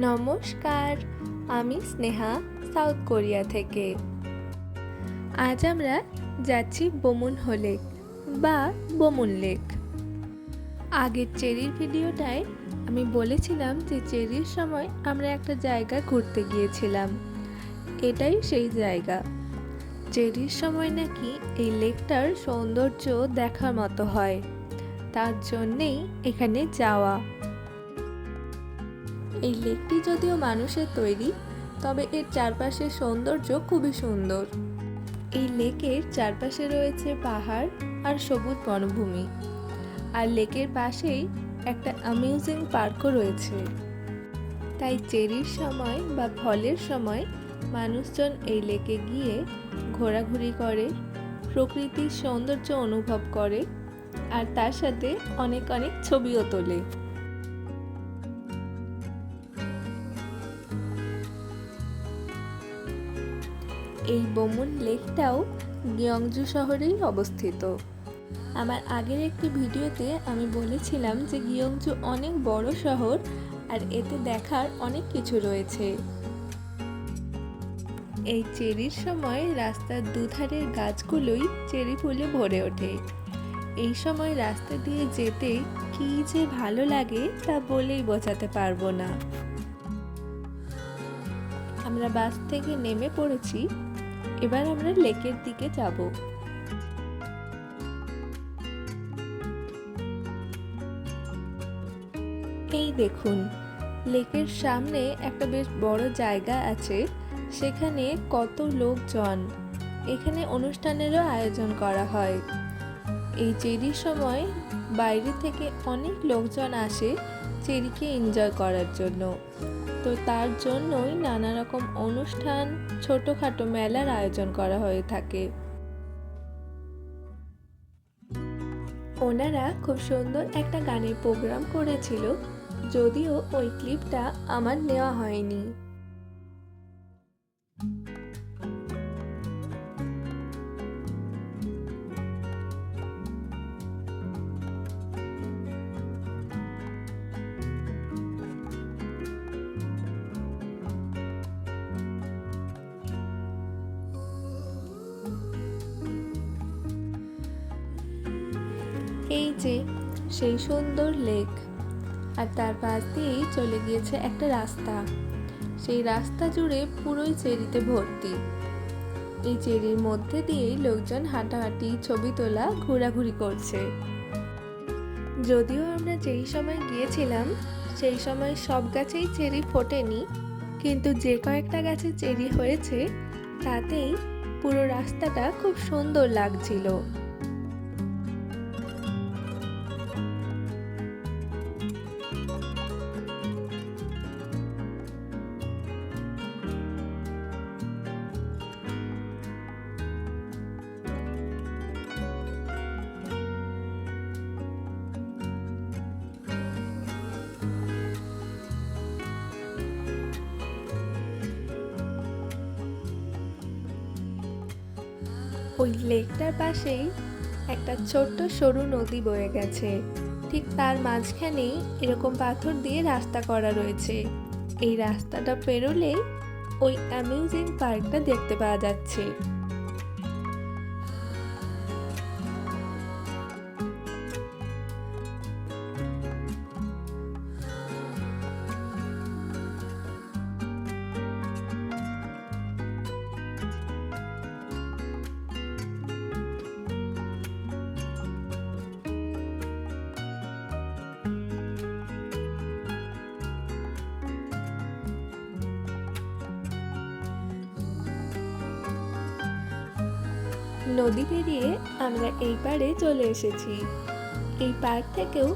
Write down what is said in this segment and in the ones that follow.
নমস্কার, আমি Sneha, south Korea থেকে। আজ আমরা যাচ্ছি বমুন লেক বা বমুন লেক। আগের চেরির ভিডিওটায় আমি বলেছিলাম যে চেরির সময় আমরা একটা জায়গা ঘুরতে গিয়েছিলাম। এটাই সেই জায়গা। চেরির সময় নাকি এই লেকটার সৌন্দর্য দেখার মতো হয়। তার জন্যেই এখানে যাওয়া। এই লেকটি যদিও মানুষের তৈরি, তবে এর চারপাশের সৌন্দর্য খুবই সুন্দর। এই লেকের চারপাশে রয়েছে পাহাড় আর সবুজ বনভূমি। আর লেকের পাশেই একটা অ্যামিউজিং পার্কও রয়েছে। তাই চেরির সময় বা ফলের সময় মানুষজন এই লেকে গিয়ে ঘোরাঘুরি করে, প্রকৃতির সৌন্দর্য অনুভব করে, আর তার সাথে অনেক অনেক ছবিও তোলে। এই বমুন লেকটাও গিয়ংজু শহরেই অবস্থিত। আমার আগের একটি ভিডিওতে আমি বলেছিলাম যে গিয়ংজু অনেক বড় শহর আর এতে দেখার অনেক কিছু রয়েছে। এই চেরির সময় রাস্তার দুধারের গাছগুলোই চেরি ফুলে ভরে ওঠে। এই সময় রাস্তা দিয়ে যেতে কি যে ভালো লাগে তা বলেই বোঝাতে পারব না। আমরা বাস থেকে নেমে পড়েছি এবার আমরা লেকের দিকে যাব। এই দেখুন, লেকের সামনে একটা বেশ বড় জায়গা আছে, সেখানে কত লোকজন। এখানে অনুষ্ঠানেরও আয়োজন করা হয়। এই চেরির সময় বাইরে থেকে অনেক লোকজন আসে চেরিকে এনজয় করার জন্য। তো তার জন্যই নানা রকম অনুষ্ঠান, ছোটোখাটো মেলার আয়োজন করা হয়ে থাকে। ওনারা খুব সুন্দর একটা গানের প্রোগ্রাম করেছিল, যদিও ওই ক্লিপটা আমার নেওয়া হয়নি। এই যে, সেই সুন্দর লেক। আর তার পাশ দিয়েই চলে গিয়েছে একটা রাস্তা। সেই রাস্তা জুড়ে পুরোই চেরিতে ভর্তি। এই চেরির মধ্যে দিয়েই লোকজন হাঁটাহাঁটি, ছবি তোলা, ঘোরাঘুরি করছে। যদিও আমরা যেই সময় গিয়েছিলাম, সেই সময় সব গাছেই চেরি ফোটেনি, কিন্তু যে কয়েকটা গাছে চেরি হয়েছে, তাতেই পুরো রাস্তাটা খুব সুন্দর লাগছিল। ওই লেকটার পাশেই একটা ছোট্ট সরু নদী বয়ে গেছে। ঠিক তার মাঝখানেই এরকম পাথর দিয়ে রাস্তা করা রয়েছে। এই রাস্তাটা পেরোলে ওই অ্যামিউজিং পার্কটা দেখতে পাওয়া যাচ্ছে। নদী পেরিয়ে আমরা এই পাড়ে চলে এসেছি। এই পার্ক থেকেও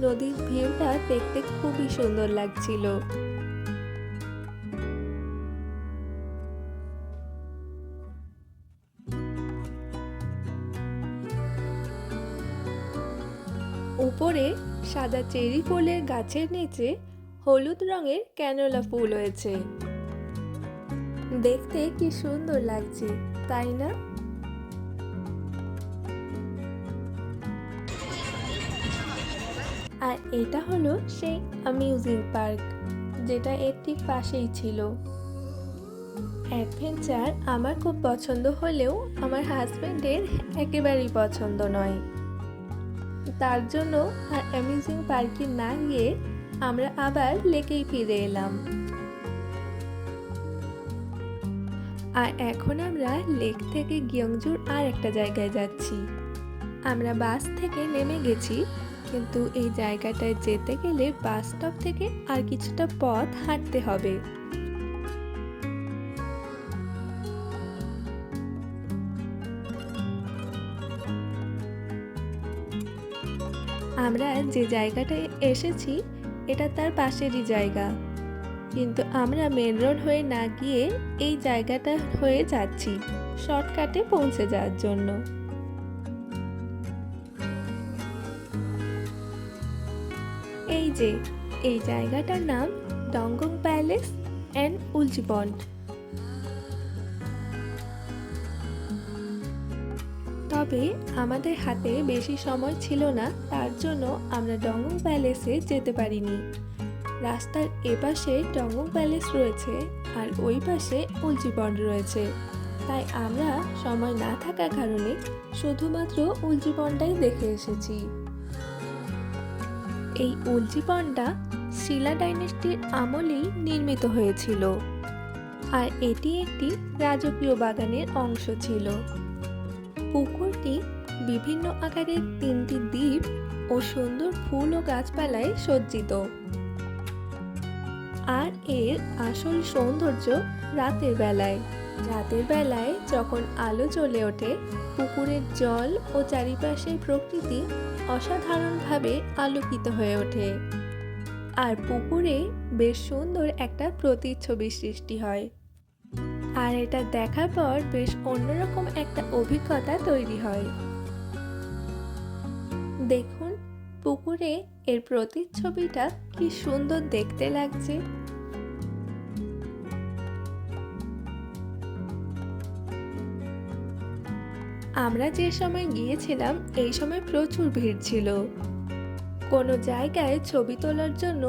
নদীর ভিউটা দেখতে খুবই সুন্দর লাগছিল। উপরে সাদা চেরি ফুলের গাছের নিচে হলুদ রঙের ক্যানোলা ফুল হয়েছে। দেখতে কি সুন্দর লাগছে, তাই না? আর এটা হলো সেই অ্যামিউজিং পার্ক যেটা এর ঠিক পাশেই ছিল। অ্যাডভেঞ্চার আমার খুব পছন্দ হলেও আমার হাজব্যান্ডের একেবারেই পছন্দ নয়। তার জন্য আর অ্যামিউজিং পার্কে না গিয়ে আমরা আবার লেকেই ফিরে এলাম। আর এখন আমরা লেক থেকে গিয়ংজুর আর একটা জায়গায় যাচ্ছি। আমরা বাস থেকে নেমে গেছি কিন্তু এই জায়গাটায় যেতে গেলে বাস স্টপ থেকে আর কিছুটা পথ হাঁটতে হবে। আমরা যে জায়গাটায় এসেছি, এটা তার পাশেরই জায়গা। কিন্তু আমরা মেন রোড হয়ে না গিয়ে এই জায়গাটা হয়ে যাচ্ছি শর্টকাটে পৌঁছে যাওয়ার জন্য। এই যে, এই জায়গাটার নাম ডঙ্গং প্যালেস অ্যান্ড উলজিবন্ড তবে আমাদের হাতে বেশি সময় ছিল না, তার জন্য আমরা ডঙ্গং প্যালেসে যেতে পারিনি। রাস্তার এপাশে ডঙ্গং প্যালেস রয়েছে আর ওই পাশে উলজিবন্ড রয়েছে। তাই আমরা সময় না থাকার কারণে শুধুমাত্র উলজিবনটাই দেখে এসেছি। এই উলজিবনটা শিলা ডাইনেস্টির আমলেই নির্মিত হয়েছিল আর এটি একটি রাজকীয় বাগানের অংশ ছিল। পুকুরটি বিভিন্ন আকারের তিনটি দ্বীপ ও সুন্দর ফুল ও গাছপালায় সজ্জিত। আর এর আসল সৌন্দর্য রাতের বেলায়। রাতের বেলায় যখন আলো জ্বলে ওঠে, পুকুরের জল ও চারিপাশের প্রকৃতি অসাধারণভাবে আলোকিত হয়ে ওঠে। আর পুকুরে বেশ সুন্দর একটা প্রতিচ্ছবি সৃষ্টি হয়। আর এটা দেখার পর বেশ অন্যরকম একটা অভিজ্ঞতা তৈরি হয়। দেখুন, পুকুরে এর প্রতিচ্ছবিটা কি সুন্দর দেখতে লাগছে। আমরা যে সময় গিয়েছিলাম, এই সময় প্রচুর ভিড় ছিল। কোনো জায়গায় ছবি তোলার জন্য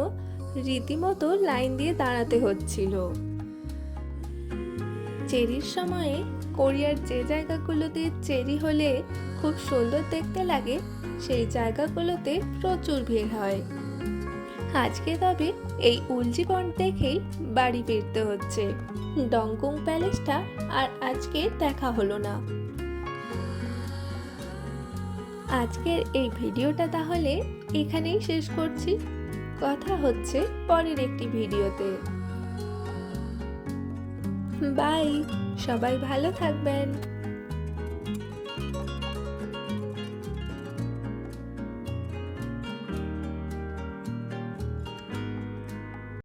রীতিমতো লাইন দিয়ে দাঁড়াতে হচ্ছিল। চেরির সময়ে কোরিয়ার যে জায়গাগুলোতে চেরি হলে খুব সুন্দর দেখতে লাগে, সেই জায়গাগুলোতে প্রচুর ভিড় হয়। আজকে তবে এই উলজিবন দেখেই বাড়ি ফিরতে হচ্ছে। ডংকুং প্যালেসটা আর আজকে দেখা হলো না। আজকের এই ভিডিওটা তাহলে এখানেই শেষ করছি। কথা হচ্ছে পরের একটি ভিডিওতে। বাই, সবাই ভালো থাকবেন।